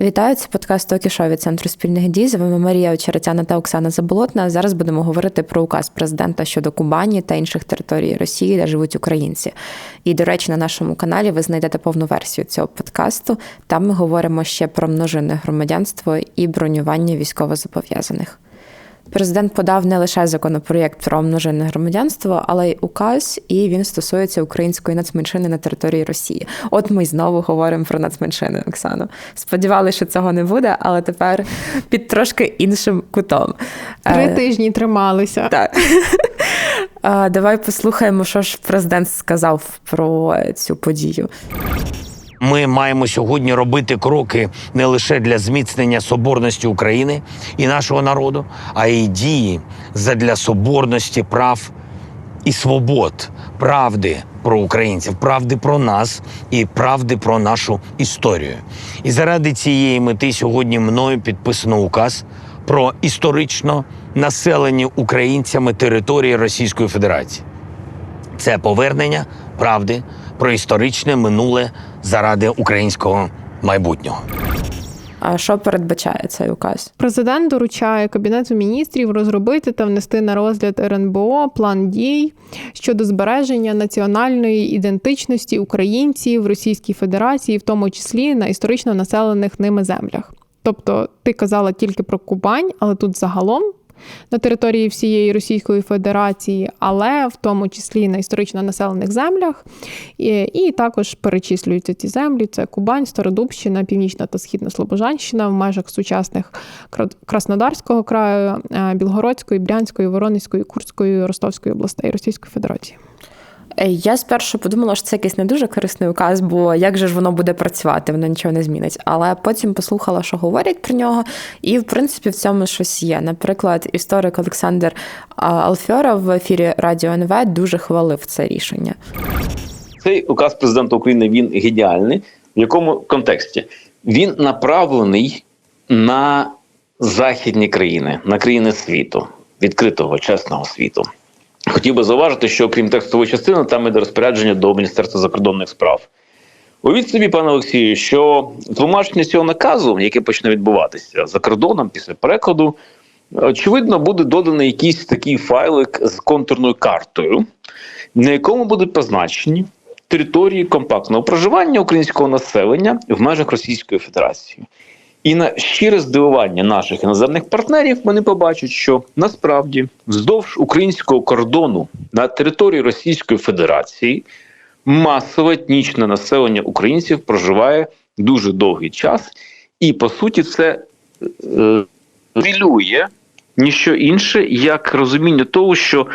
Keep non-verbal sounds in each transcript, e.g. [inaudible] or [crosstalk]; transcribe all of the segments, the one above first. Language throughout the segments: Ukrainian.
Вітаю, це подкаст Токішо від Центру спільних дій. З вами Марія Очеретяна та Оксана Заболотна. Зараз будемо говорити про указ президента щодо Кубані та інших територій Росії, де живуть українці. І, до речі, на нашому каналі ви знайдете повну версію цього подкасту. Там ми говоримо ще про множинне громадянство і бронювання військовозобов'язаних. Президент подав не лише законопроєкт про множинне громадянство, але й указ, і він стосується української нацменшини на території Росії. От ми знову говоримо про нацменшини, Оксано. Сподівалися, що цього не буде, але тепер під трошки іншим кутом. Три е, тижні трималися. Так. [laughs] Давай послухаємо, що ж президент сказав про цю подію. Ми маємо сьогодні робити кроки не лише для зміцнення соборності України і нашого народу, а й дії задля соборності прав і свобод, правди про українців, правди про нас і правди про нашу історію. І заради цієї мети сьогодні мною підписано указ про історично населені українцями території Російської Федерації. Це повернення правди про історичне минуле заради українського майбутнього. А що передбачає цей указ? Президент доручає кабінету міністрів розробити та внести на розгляд РНБО план дій щодо збереження національної ідентичності українців в Російській Федерації, в тому числі на історично населених ними землях. Тобто, ти казала тільки про Кубань, але тут загалом на території всієї Російської Федерації, але в тому числі на історично населених землях. І, і також перечислюються ці землі: це Кубань, Стародубщина, Північна та Східна Слобожанщина в межах сучасних Краснодарського краю, е, Білгородської, Брянської, Воронезької, Курської, Ростовської областей Російської Федерації. Е, я спершу подумала, що це якийсь не дуже корисний указ, бо як же ж воно буде працювати, воно нічого не змінить. Але потім послухала, що говорять про нього, і в принципі в цьому щось є. Наприклад, історик Олександр Алфьоров в ефірі Радіо НВ дуже хвалив це рішення. Цей указ президента України він геніальний. В якому контексті він направлений на західні країни, на країни світу, відкритого чесного світу. Хотів би зауважити, що крім текстової частини, там іде розпорядження до Міністерства закордонних справ. Увіть собі, пане Олексію, що тлумачення цього наказу, яке почне відбуватися за кордоном після перекладу, очевидно, буде доданий якийсь такий файлик з контурною картою, на якому будуть позначені території компактного проживання українського населення в межах Російської Федерації. І на щире здивування наших іноземних партнерів вони побачать, що насправді вздовж українського кордону на території Російської Федерації масове етнічне населення українців проживає дуже довгий час, і по суті, це е, вілює ніщо інше, як розуміння того, що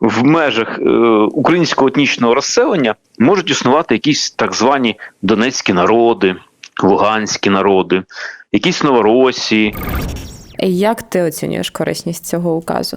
в межах е, українського етнічного розселення можуть існувати якісь так звані донецькі народи, луганські народи якісь новоросії. Як ти оцінюєш корисність цього указу?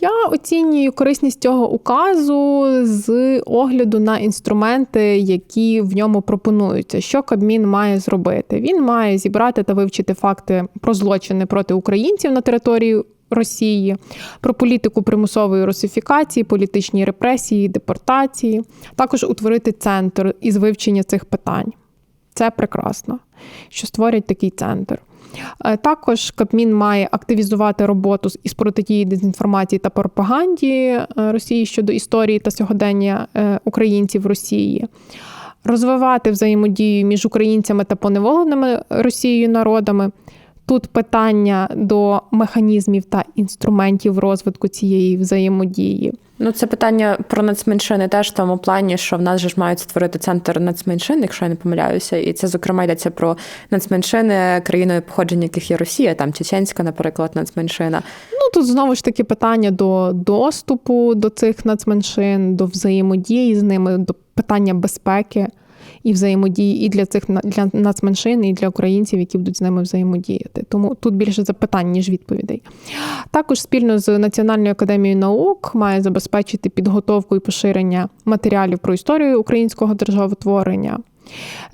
Я оцінюю корисність цього указу з огляду на інструменти, які в ньому пропонуються. Що Кабмін має зробити? Він має зібрати та вивчити факти про злочини проти українців на території Росії, про політику примусової русифікації, політичні репресії, депортації, також утворити центр із вивчення цих питань. Це прекрасно, що створять такий центр. Е, також Кабмін має активізувати роботу із протидії дезінформації та пропаганді е, Росії щодо історії та сьогодення е, українців Росії, розвивати взаємодію між українцями та поневоленими Росією народами. Тут питання до механізмів та інструментів розвитку цієї взаємодії. Ну, це питання про нацменшини теж в тому плані, що в нас же ж мають створити центр нацменшин, якщо я не помиляюся, і це зокрема йдеться про нацменшини, країною походження яких є Росія, там Чеченська, наприклад, нацменшина. Ну тут знову ж таки питання до доступу до цих нацменшин, до взаємодії з ними, до питання безпеки і взаємодії і для цих для нацменшин, і для українців, які будуть з ними взаємодіяти. Тому тут більше запитань, ніж відповідей. Також спільно з Національною академією наук має забезпечити підготовку і поширення матеріалів про історію українського державотворення.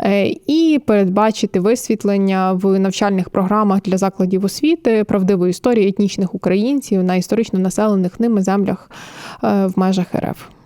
Е, і передбачити висвітлення в навчальних програмах для закладів освіти правдивої історії етнічних українців на історично населених ними землях е, в межах РФ.